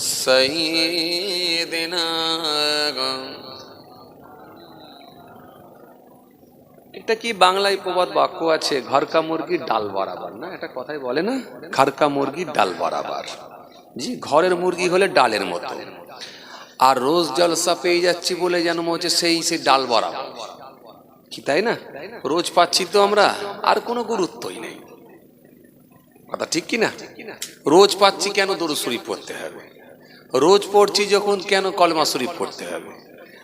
সঈদিনা এটা কি বাংলায় প্রবাদ বাক্য আছে? ঘরকা মুরগির ডাল বরাবার, না? এটা কথাই বলে না? ঘরকা মুরগির ডাল বরাবার। জি, ঘরের মুরগি হলে ডালের মতো। আর রোজ জলসা পেয়ে যাচ্ছি বলে যেন হচ্ছে সেই সেই ডাল বরাবার। কি, তাই না? রোজ পাচ্ছি তো আমরা, আর কোনো গুরুত্বই নেই। কথা ঠিক কি না? রোজ পাচ্ছি কেন দরুসুরি পড়তে হবে? রোজ পড়ছি যখন কেন কলমা শরীফ পড়তে হবে?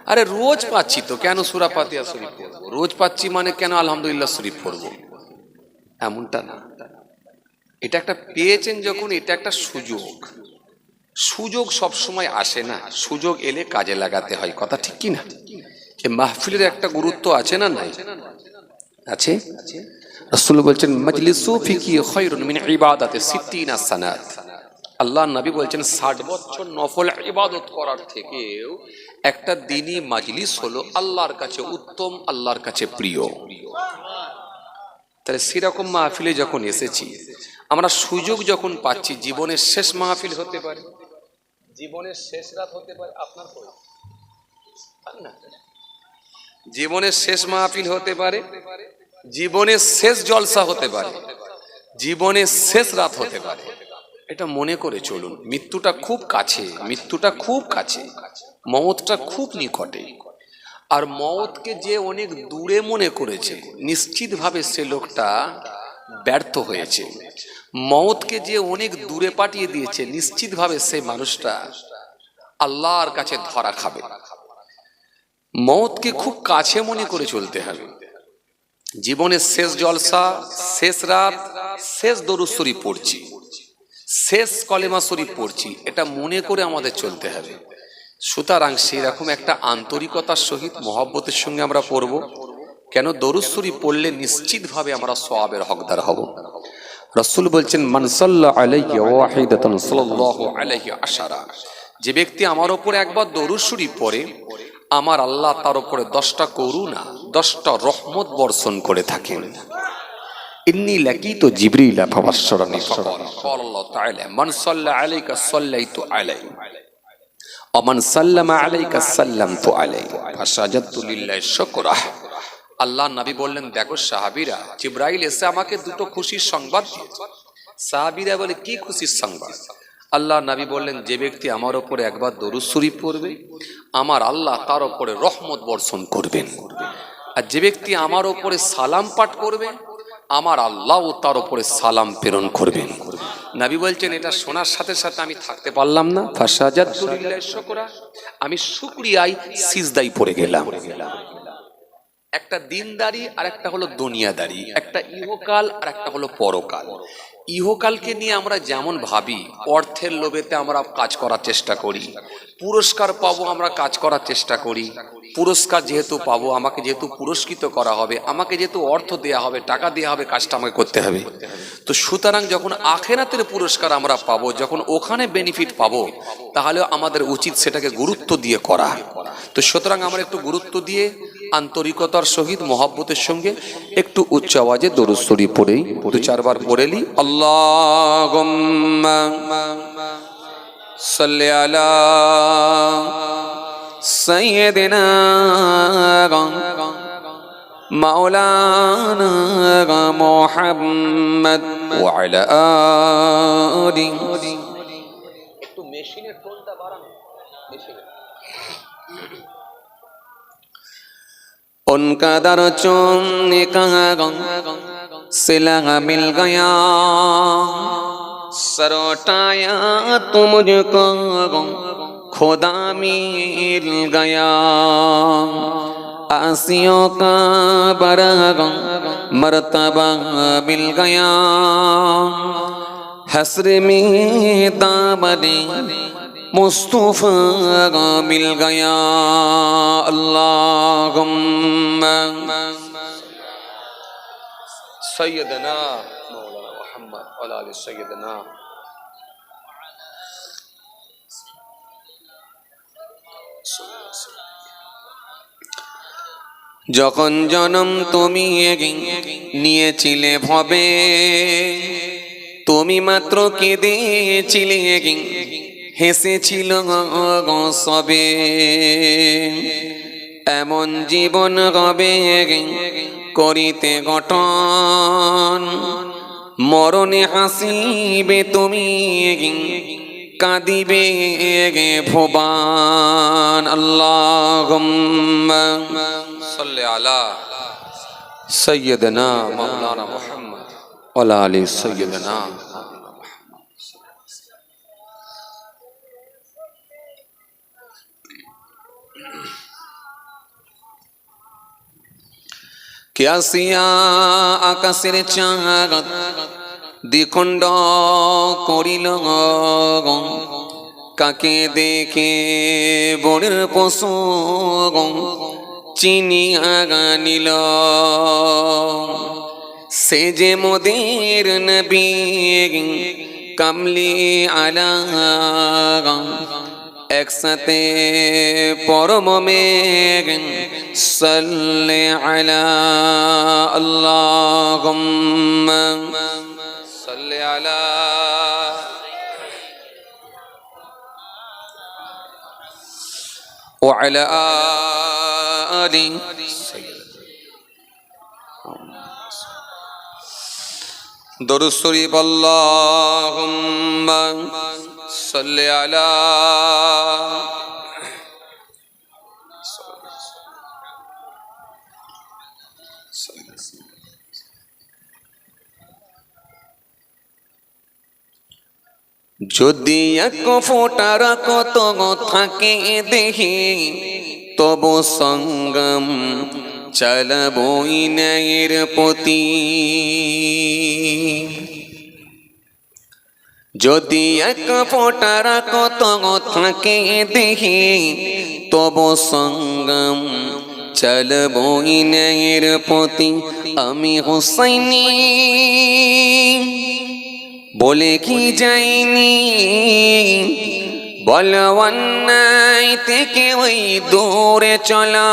আরে রোজ পাচ্ছি তো, কেন সুরা পাতিয়া শরীফ পড়ব? রোজ পাচ্ছি মানে কেন আলহামদুলিল্লাহ শরীফ পড়ব? এমনটা না। এটা একটা পেয়েছেন যখন, এটা একটা সুযোগ। সুযোগ সব সময় আসে না। সুযোগ এলে কাজে লাগাতে হয়। কথা ঠিক কি না এ মাহফিলের একটা গুরুত্ব আছে না নাই? আছে? রাসূল বলছেন, মাজলিসু ফিকি খায়রুন মিন ইবাদাতে সিত্তিনা সানাত। আল্লাহ নবী বলছেন ষাট বছর নফল ইবাদত করার থেকেও একটা দিনই মাজলিস হলো আল্লাহর কাছে উত্তম আল্লাহর কাছে প্রিয়। তাহলে সেরকম মাহফিলে যখন এসেছি আমরা সুযোগ যখন পাচ্ছি জীবনের শেষ মাহফিল হতে পারে। জীবনের শেষ রাত হতে পারে আপনার? জীবনের শেষ মাহফিল হতে পারে জীবনের শেষ জলসা হতে পারে জীবনের শেষ রাত হতে পারে। এটা মনে করে চলুন, মৃত্যুটা খুব কাছে, মৃত্যুটা খুব কাছে, মমতটা খুব নিকটে। আর মওতকে যে অনেক দূরে মনে করেছে, নিশ্চিতভাবে সে লোকটা ব্যর্থ হয়েছে। মওতকে যে অনেক দূরে পাঠিয়ে দিয়েছে, নিশ্চিতভাবে সে মানুষটা আল্লাহর কাছে ধরা খাবে। মওতকে খুব কাছে মনে করে চলতে হবে। জীবনের শেষ জলসা, শেষ রাত, শেষ দরুশ্বরী পড়ছি। শেষ কলেমা শরীফ পড়ছি, এটা মনে করে আমাদের চলতে হবে। সুতরাং সেরকম একটা আন্তরিকতার সহিত মহব্বতের সঙ্গে আমরা পড়ব। কেন দরুশ্বরী পড়লে নিশ্চিতভাবে আমরা সোয়াবের হকদার হব। রসুল বলছেন মানসাল্লাহ আলাইহি আশারা। যে ব্যক্তি আমার ওপরে একবার দরুশ্বরী পড়ে, আমার আল্লাহ তার উপরে দশটা করুণা, দশটা রহমত বর্ষণ করে থাকেন। إني لقيت جبريل فبشرني فقال قال الله تعالى من صلى عليك صليت عليه ومن سلم عليك سلمت عليه فسجدت لله شكره আল্লাহ নবী বললেন দেখো সাহাবীরা জিব্রাইল এসে আমাকে দুটো খুশির সংবাদ দিয়েছে সাহাবীরা বলে কি খুশির সংবাদ আল্লাহ নবী বললেন যে ব্যক্তি আমার ওপরে একবার দরুদ শরীফ পড়বে আমার আল্লাহ তার ওপরে রহমত বর্ষণ করবেন আর যে ব্যক্তি আমার ওপরে সালাম পাঠ করবে আমার আল্লাহ তার উপরে সালাম প্রেরণ করবেন। নাবি বলছেন, এটা শোনার সাথে সাথে আমি থাকতে পারলাম না। আমি শুকরিয়ায় সিজদাই পড়ে গেলাম। একটা দিনদারি আর একটা হলো দুনিয়াদারি। একটা ইহকাল আর একটা হলো পরকাল। ইহকালকে নিয়ে আমরা যেমন ভাবি, অর্থের লোভেতে আমরা কাজ করার চেষ্টা করি, পুরস্কার পাবো আমরা কাজ করার চেষ্টা করি, পুরস্কার যেহেতু পাবো, আমাকে যেহেতু পুরস্কৃত করা হবে, আমাকে যেহেতু অর্থ দেয়া হবে, টাকা দেওয়া হবে, কাজটা আমাকে করতে হবে। তো সুতরাং যখন আখেরাতের পুরস্কার আমরা পাবো, যখন ওখানে বেনিফিট পাবো, তাহলে আমাদের উচিত সেটাকে গুরুত্ব দিয়ে করা। তো সুতরাং আমরা একটু গুরুত্ব দিয়ে আন্তরিকতার সহিত মহাব্বতের সঙ্গে একটু উচ্চ আওয়াজে দরুস্তরি পড়েই দু চারবার পড়েলি আল্লাহ সাল্লি আলা سيدنا مولانا محمد وعلى آله उनका दर चुन कहा सिला मिल गया सरोटाया तो मुझको खुदा मिल गया आसियों का बरग मर्तबा मिल गया हसर में दामने مصطفى ملك يا اللهم سيدنا مولانا محمد وعلى آل سيدنا যখন জনম তুমি নিয়েছিলে ভবে তুমি মাত্র কেঁদেছিলে হেসেছিল সবে। এমন জীবন রবে করিতে গঠন। মরণে হাসিবে তুমি, কাঁদিবে গে ভোবান। আল্লাহ আলা সৈয়দনা মৌলানা মোহাম্মদ ওলা আলী সৈয়দনা কেয়াসিয়া আকাশের চাঁদ দ্বিখণ্ড করিল কাকে দেখে বনের পশু চিনিয়া গানিল সে যে মোদের নবী, কামলি আলা একসাথে পরম মেঘ সাল্লে আলা আল্লাহ সাল্লে আলা وعلى آل درود شريف اللهم صل على যদি এক ফোটার কত থাকে দেখি তব সঙ্গম চলবই ন্যায়ের পতি যদি এক ফোটার কত থাকে দেখি তব সঙ্গম চলবই ন্যায়ের পতি আমি হোসাইনি। বলে কি যাইনি? বল থেকে ওই দূরে চলা।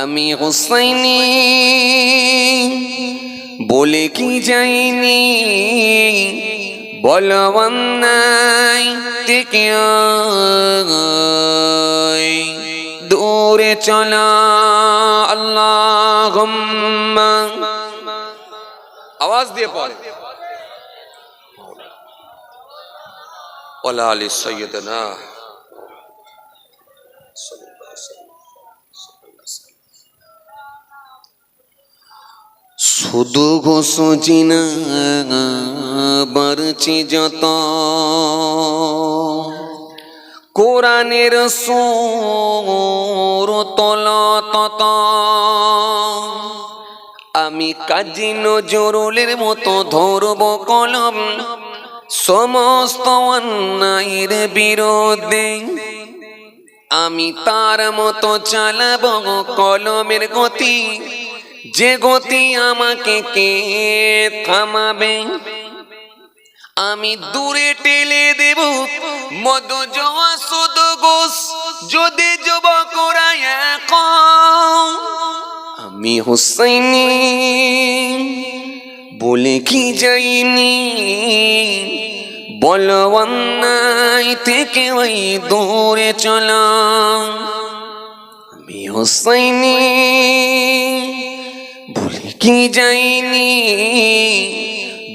আমি হোসাইনি। বলে কি যাইনি? বলবন্নাই দূরে চল আল্লাহ আওয়াজ দিয়ে পড়ে। ওলা সৈয়দ না শুধু ঘোষ চিনা বারছি যত। কোরআনের সোর তল তত। আমি কাজী নজরুলের মতো ধরব কলম। সমস্ত অন্যায়ের বিরোধে আমি তার মতো চালাব কলমের গতি। যে গতি আমাকে কে থামাবে? আমি দূরে টেলে দেব মদ জোয়া সুদ গোস, যদি যুবকরা এক। আমি হোসাইনি, বলে কি যাইনি? বল অন্যায় থেকে ওই দূরে চলা। আমি হোসাইনি, বলে কি যাইনি?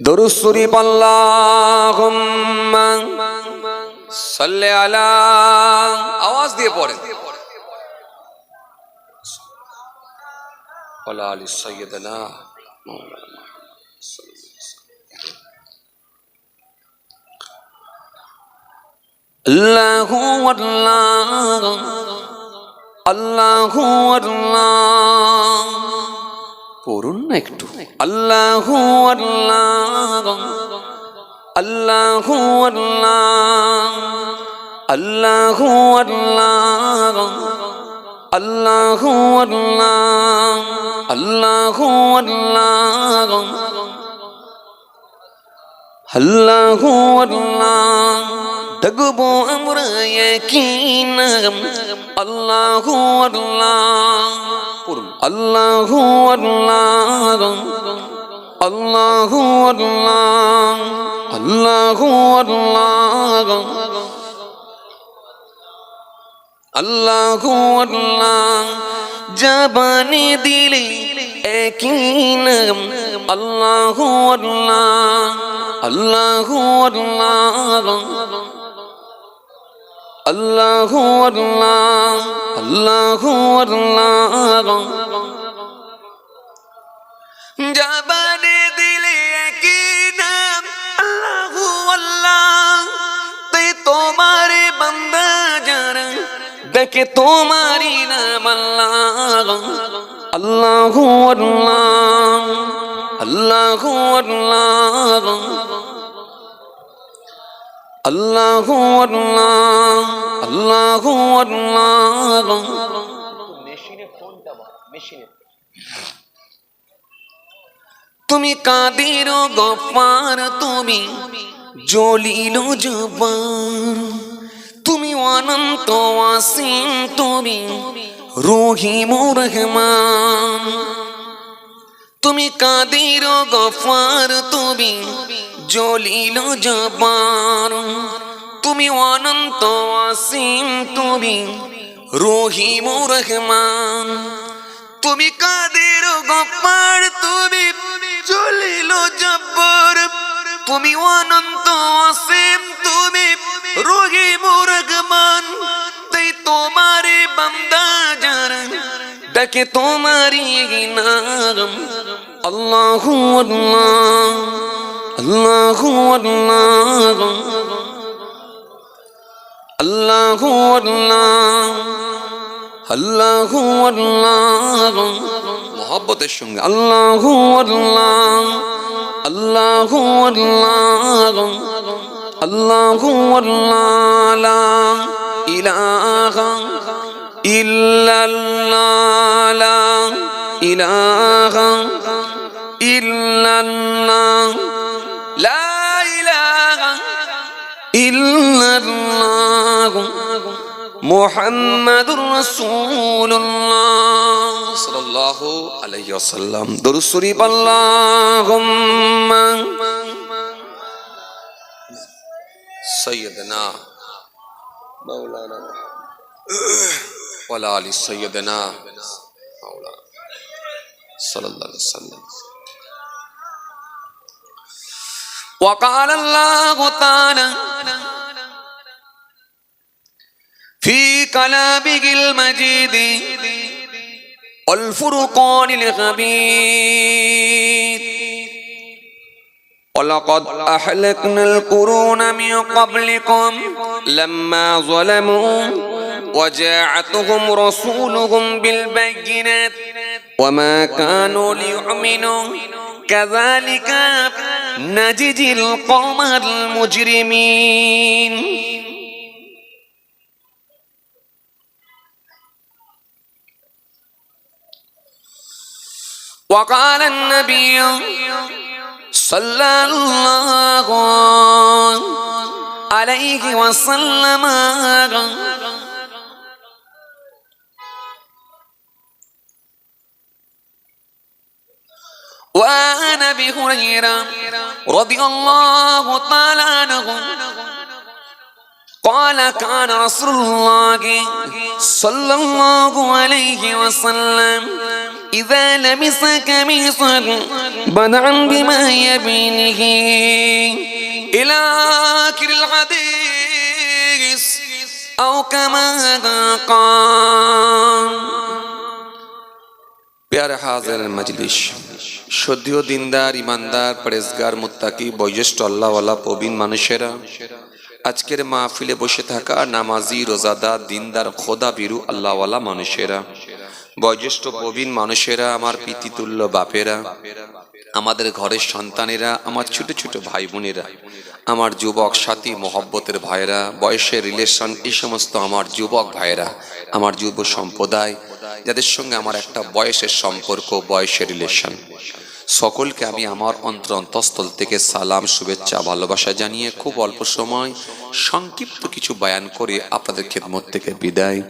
درست شریف اللہم صلی علی آواز دیئے پورے ولا علی سیدنا و اللہ اللہ و اللہ পড়ুন না একটু। আল্লাহু আল্লাহ আল্লাহু আল্লাহ আল্লাহু আল্লাহ, আল্লাহু দেখব আমরা একদিন আল্লাহু আল্লাহ। পড়ুন। আল্লাহু আল্লাহ আল্লাহু আল্লাহ আল্লাহু আল্লাহ আল্লাহু আল্লাহ। জবানে দিলে একই নাম, আল্লাহু আল্লাহ আল্লাহু আল্লাহ আল্লাহু আল্লাহ। জবানে দিলে একই নাম, আল্লাহু আল্লাহ। তে তোমার বান্দা যারা দেখে তোমারি নাম আল্লাহ। আল্লাহু আল্লাহ আল্লাহু আল্লাহ। আল্লাহু আল্লাহ আল্লাহু আল্লাহ। তুমি কাদের গফার তুমি জলিল জবান তুমি অনন্ত আসিম তুমি রহিম রহমান। তুমি কাদের গফার তুমি জলিল জবান তুমি অনন্ত আসিম তুমি রহিম রহমান। তুমি কাদের গফার তুমি জলিল জব্বর। তুমি অনন্ত আসিম তুমি রহিম রহমান। তাই তোমারে বান্দা যারা দেখে তোমারি নাম, আল্লাহু আল্লাহ। আল্লাহু আল্লাহ আল্লাহু আল্লাহ আল্লাহু আল্লাহ মোহাব্বতের সঙ্গে আল্লাহু আল্লাহ আল্লাহু আল্লাহ আল্লাহু লা ইলাহা ইল্লাল্লাহ। মোহাম্মদুর রসুল্লাহ সাল্লাল্লাহু আলাইহি ওয়াসাল্লাম। দরুদ শরীফ, আল্লাহুম্মা সাইয়্যিদানা মাওলানা ওয়ালা আলি সাইয়্যিদানা মাওলানা সাল্লাল্লাহু وقال الله تعالى في كلامه المجيد والفرقان الحميد ولقد أهلكنا القرون من قبلكم لما ظلموا وجاءتهم رسولهم بالبينات وما كانوا ليؤمنوا. كذلك نجزي القوم المجرمين. وقال النبي صلى الله عليه وسلم وعن أبي هريرة رضي الله تعالى عنه قال كان رسول الله صلى الله عليه وسلم إذا لمس قميصا بدعا بما يبينه إلى آخر الحديث أو كما قال. بيار حاضر المجلس সদ্যীয় দিনদার, ইমানদার, পরেজগার, মুত্তাকি, বয়োজ্যেষ্ঠ, আল্লাহওয়ালা, প্রবীণ মানুষেরা আজকের মাহফিলে বসে থাকা নামাজি, রোজাদার, দিনদার খোদা বিরু আল্লাহওয়ালা মানুষেরা, বয়োজ্যেষ্ঠ, প্রবীণ মানুষেরা, আমার পিতৃতুল্য বাপেরা, আমাদের ঘরের সন্তানেরা, আমার ছোট ছোট ভাই বোনেরা আমার যুবক সাথী, মোহব্বতের ভাইয়েরা, বয়সের রিলেশন এই সমস্ত আমার যুবক ভাইয়েরা, আমার যুব সম্প্রদায়, যাদের সঙ্গে আমার একটা বয়সের সম্পর্ক, বয়সের রিলেশন সকলকে আমি আমার অন্তর অন্তঃস্থল থেকে সালাম, শুভেচ্ছা, ভালোবাসা জানিয়ে খুব অল্প সময় সংক্ষিপ্ত কিছু বয়ান করে আপনাদের খেদমত থেকে বিদায়।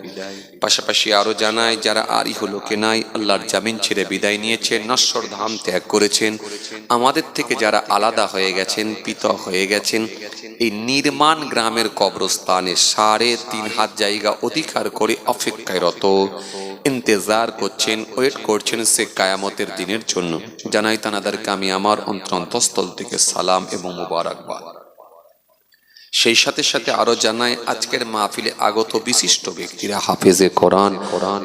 পাশাপাশি আরও জানাই, যারা আরই হলো কেনাই আল্লাহর জামিন ছেড়ে বিদায় নিয়েছে নশ্বর ধাম ত্যাগ করেছেন, আমাদের থেকে যারা আলাদা হয়ে গেছেন, পৃথক হয়ে গেছেন, এই নির্মাণ গ্রামের কবরস্থানে সাড়ে তিন হাত জায়গা অধিকার করে অপেক্ষায় রত ইন্তেজার করছেন, ওয়েট করছেন সে কায়ামতের দিনের জন্য। জানাই তানাদেরকে, আমি আমার অন্তর অন্তঃস্থল থেকে সালাম এবং মুবারকবাদ। সেই সাথে সাথে আরও জানাই আজকের মাহফিলে আগত বিশিষ্ট ব্যক্তিরা হাফেজে কোরআন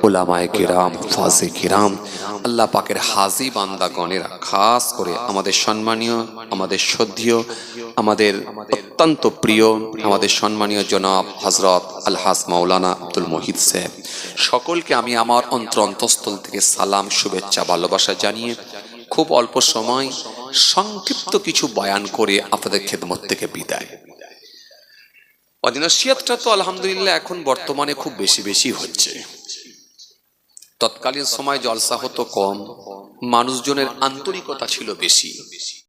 ওলামায়ে কিরাম ফাজে কিরাম, আল্লাহ পাকের হাজি বান্দাগণেরা, খাস করে আমাদের সম্মানীয়, আমাদের শ্রদ্ধীয় আমাদের অত্যন্ত প্রিয়, আমাদের সম্মানীয় জনাব হজরত আলহাস মাওলানা আব্দুল মোহিত সাহেব। সকলকে আমি আমার অন্তর অন্তঃস্থল থেকে সালাম, শুভেচ্ছা, ভালোবাসা জানিয়ে খুব অল্প সময় সংক্ষিপ্ত কিছু বয়ান করে আপনাদের খেদমত থেকে বিদায়। অদিনসিয়াতটা তো আলহামদুলিল্লাহ এখন বর্তমানে খুব বেশি বেশি হচ্ছে। তৎকালীন সময় জলসা হতো কম, মানুষজনের আন্তরিকতা ছিল বেশি।